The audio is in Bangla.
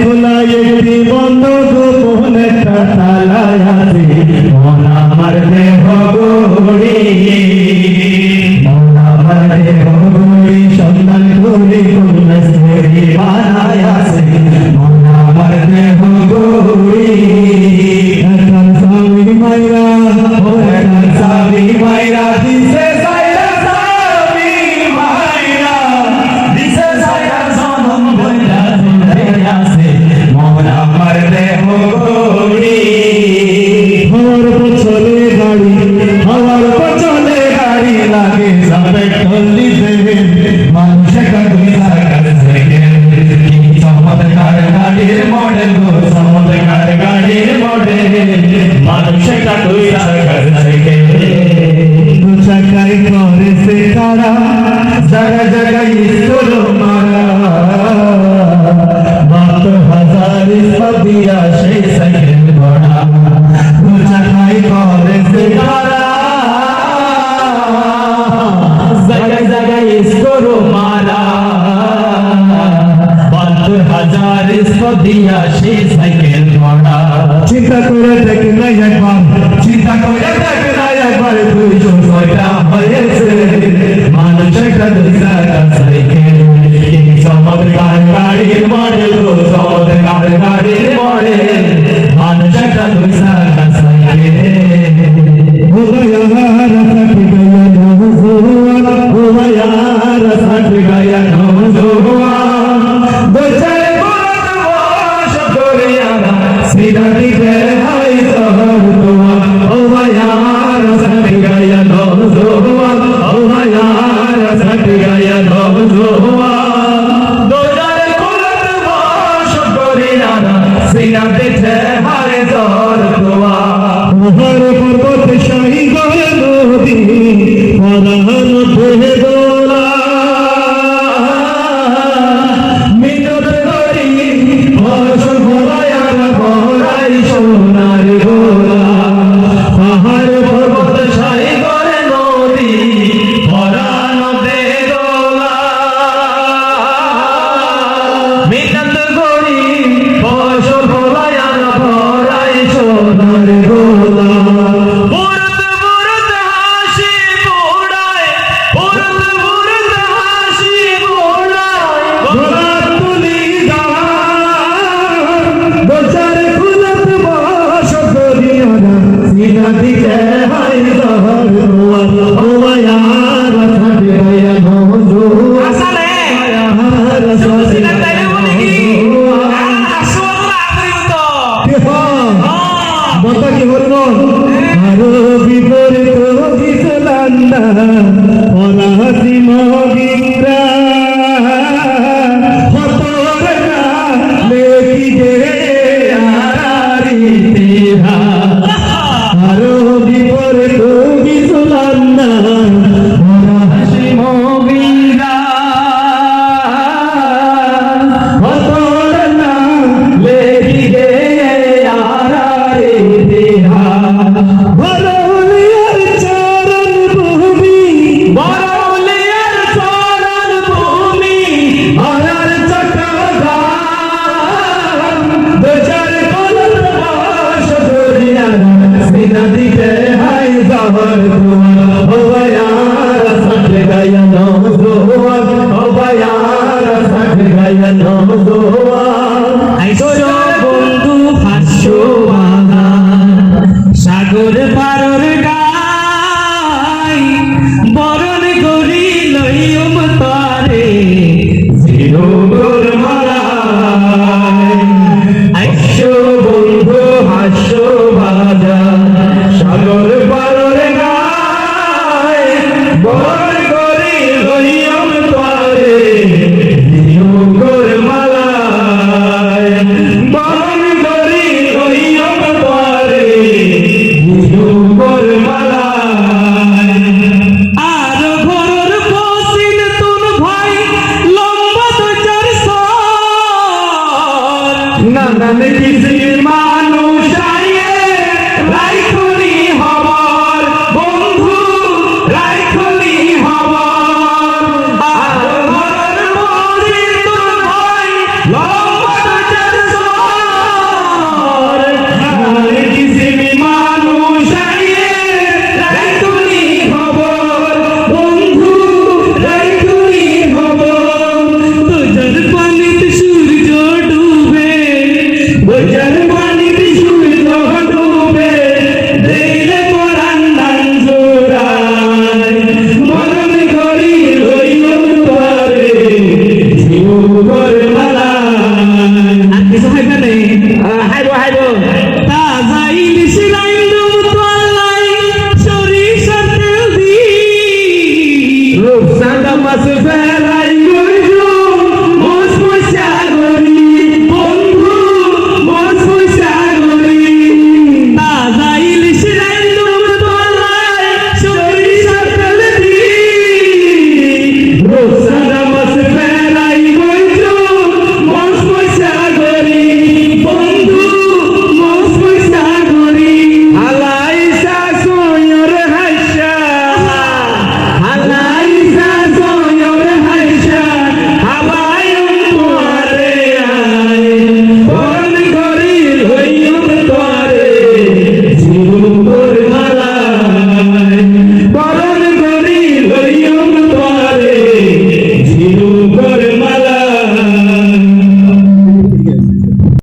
খোলা একটি বন্ধ গোপন একটা তালায় আছে। মন আমার দেহ গড়ি মন আমার দেহ গড়ি সন্তান গড়ি কোন বানায় আছে। মন আমার দেহ গড়ি সে সাইকেল ঘোড়া চিন্তা করে দেখ নাই একবার, চিন্তা করে দেখ নাই একবার দুইশো ছয়টা হয়েছে। মানুষ একটা দুইটা সাইকেল চমৎকার Lord. Senhor. Hoje